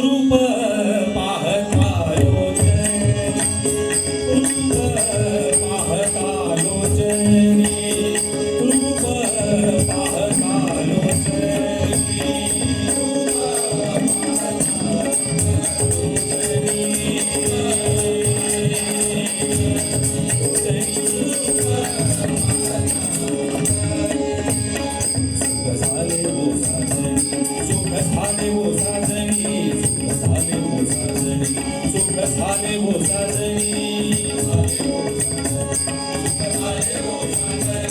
arruma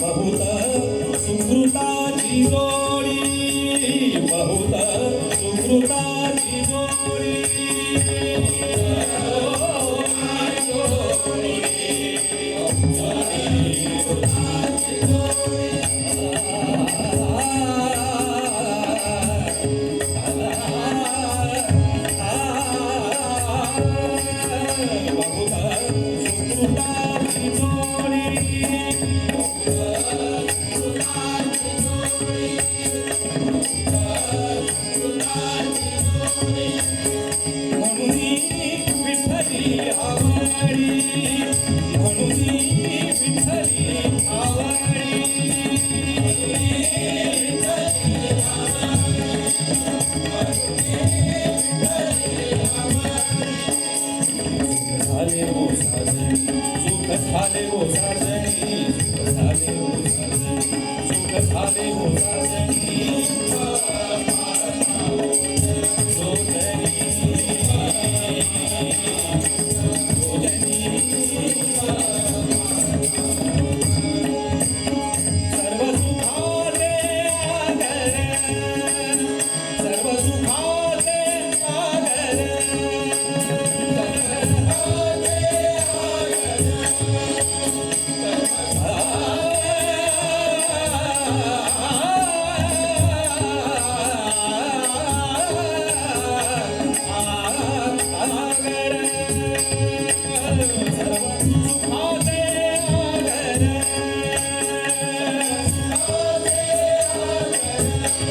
बहुत सुकृताची जोडी बहुत सुकृता